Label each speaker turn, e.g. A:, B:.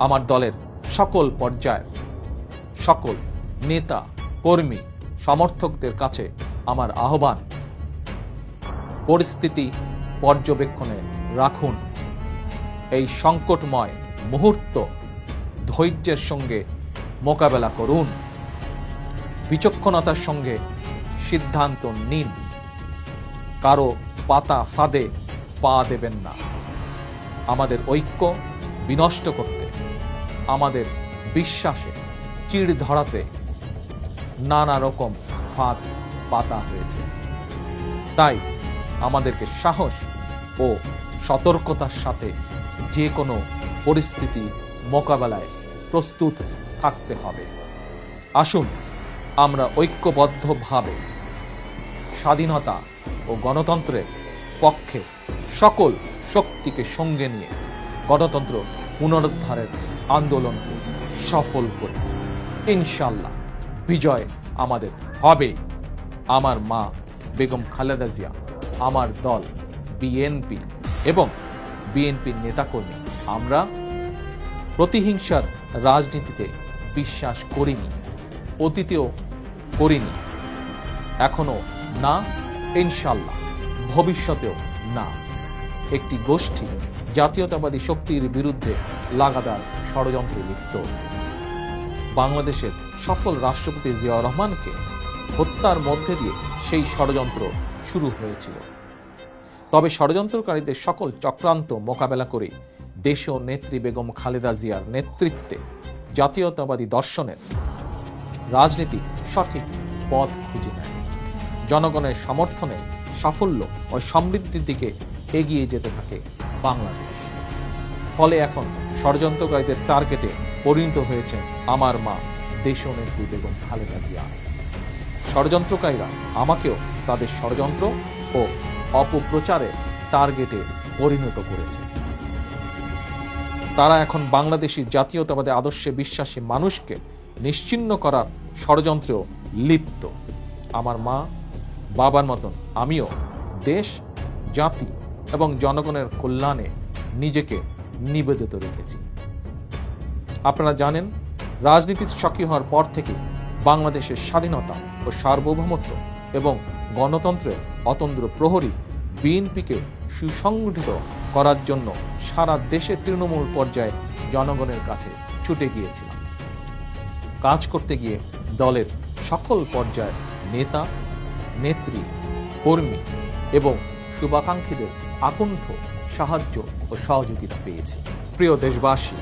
A: আমার দলের সকল পর্যায়ের সকল নেতা, কর্মী, সমর্থকদের কাছে আমার আহ্বান। পরিস্থিতি পর্যবেক্ষণে রাখুন। এই সংকটময় মুহূর্ত ধৈর্যের সঙ্গে মোকাবেলা করুন। বিচক্ষণতার সঙ্গে সিদ্ধান্ত নিন। কারও পাতা ফাঁদে পা দেবেন না। আমাদের ঐক্য বিনষ্ট করতে আমাদের বিশ্বাসে চিড় ধরাতে নানা রকম ফাঁদ পাতা হয়েছে। তাই আমাদেরকে সাহস ও সতর্কতার সাথে যে কোনো পরিস্থিতি মোকাবেলায় প্রস্তুত থাকতে হবে। আসুন, আমরা ঐক্যবদ্ধভাবে স্বাধীনতা ও গণতন্ত্রের পক্ষে সকল শক্তিকে সঙ্গে নিয়ে গণতন্ত্র পুনরুদ্ধারের আন্দোলনকে সফল করি। ইনশাল্লাহ বিজয় আমাদের হবে। আমার মা বেগম খালেদা জিয়া, আমার দল, বিএনপি এবং বিএনপির নেতাকর্মী, আমরা প্রতিহিংসার রাজনীতিতে বিশ্বাস করিনি, অতীতেও করিনি, এখনও না ইনশাল্লাহ ভবিষ্যতেও না। একটি গোষ্ঠী জাতীয়তাবাদী শক্তির বিরুদ্ধে লাগাতার ষড়যন্ত্রে লিপ্ত। বাংলাদেশের সফল রাষ্ট্রপতি জিয়াউর রহমানকে হত্যার মধ্যে দিয়ে সেই ষড়যন্ত্র শুরু হয়েছিল। তবে ষড়যন্ত্রকারীদের সকল চক্রান্ত মোকাবেলা করে দেশীয় নেত্রী বেগম খালেদা জিয়ার নেতৃত্বে জাতীয়তাবাদী দর্শনের রাজনীতি সঠিক পথ খুঁজে নেয়। জনগণের সমর্থনে সাফল্য ও সমৃদ্ধির দিকে এগিয়ে যেতে থাকে বাংলাদেশ। ফলে এখন ষড়যন্ত্রকারীদের টার্গেটে পরিণত হয়েছে আমার মা দেশীয় নেত্রী বেগম খালেদা জিয়া। ষড়যন্ত্রকারীরা আমাকেও তাদের ষড়যন্ত্র ও অপপ্রচারের টার্গেটে পরিণত করেছে। তারা এখন বাংলাদেশি জাতীয়তাবাদী আদর্শে বিশ্বাসী মানুষকে নিশ্চিন্ন করার ষড়যন্ত্রেও লিপ্ত। আমার মা, বাবার মতন আমিও দেশ, জাতি এবং জনগণের কল্যাণে নিজেকে নিবেদিত রেখেছি। আপনারা জানেন রাজনীতির সক্রিয় হওয়ার পর থেকে বাংলাদেশের স্বাধীনতা ও সার্বভৌমত্ব এবং গণতন্ত্রের অতন্দ্র প্রহরী বিএনপিকে সুসংগঠিত করার জন্য সারা দেশে তৃণমূল পর্যায়ে জনগণের কাছে ছুটে গিয়েছিলাম। কাজ করতে গিয়ে দলের সকল পর্যায়ের নেতা, নেত্রী, কর্মী এবং শুভাকাঙ্ক্ষীদের আকণ্ঠ সাহায্য ও সহযোগিতা পেয়েছে। প্রিয় দেশবাসী